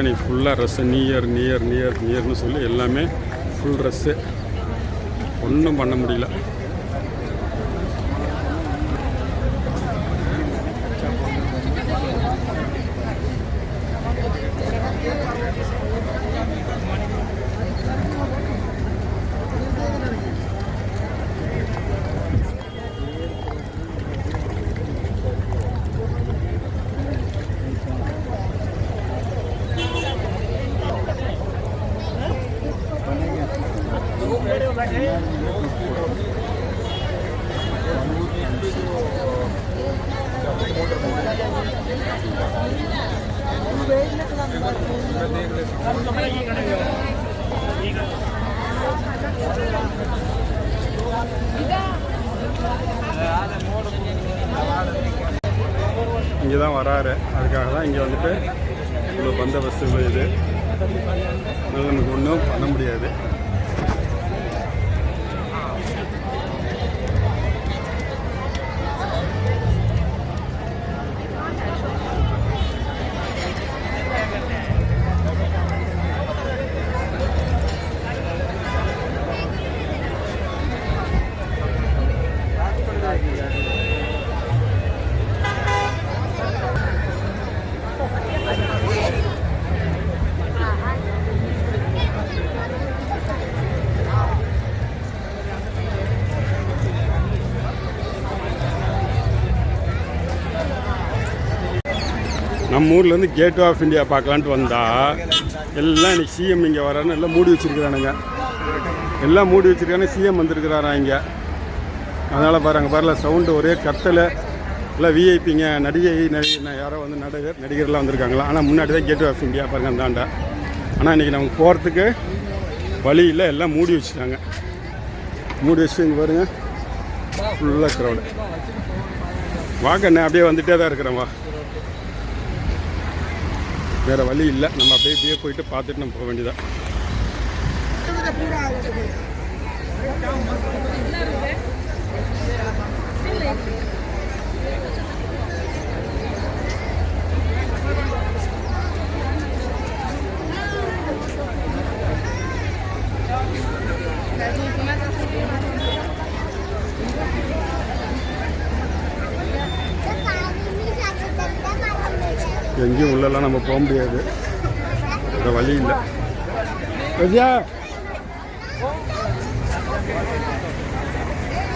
பார்த்தீங்கன்னா நீ ஃபுல்லாக ட்ரெஸ்ஸு நியர் நியர் நியர் நியர்னு சொல்லி எல்லாமே ஃபுல் ட்ரெஸ்ஸு ஒன்றும் பண்ண முடியல. இங்கே தான் வராரு. அதுக்காக தான் இங்கே வந்துட்டு இவ்வளோ பந்தோபஸ்து இவ்வளோ இது. அதனால நமக்கு ஒன்றும் பண்ண முடியாது. நம்ம ஊர்லேருந்து கேட் ஆஃப் இந்தியா பார்க்கலான்ட்டு வந்தால் எல்லாம் இன்னைக்கு சிஎம் இங்கே வரான்னு எல்லாம் மூடி வச்சிருக்கிறானுங்க. எல்லாம் மூடி வச்சிருக்கானே சிஎம் வந்திருக்கிறாரா இங்கே. அதனால் பாருங்க பாருல சவுண்டு ஒரே கத்தலை எல்லாம் விஐபிங்க நடிகை நடிகை யாரோ வந்து நடிகர் நடிகர்லாம் வந்திருக்காங்களா? ஆனால் முன்னாடி தான் கேட் ஆஃப் இந்தியா பாருங்க அந்தாண்டா ஆனால் இன்றைக்கி நமக்கு போகிறதுக்கு வழி இல்லை எல்லாம் மூடி வச்சுட்டாங்க. மூடி வச்சு இங்கே பாருங்கள் ஃபுல்லாக க்ரௌடு வாங்கண்ணே அப்படியே வந்துகிட்டே தான் இருக்கிறேன் வா. வேறு வழி இல்லை. நம்ம அப்படியே இப்படியே போயிட்டு பார்த்துட்டு நம்ம போக வேண்டியதான் எங்கேயும் உள்ளெல்லாம் நம்ம போக முடியாது. வேறு வழி இல்லை. ரஜியா.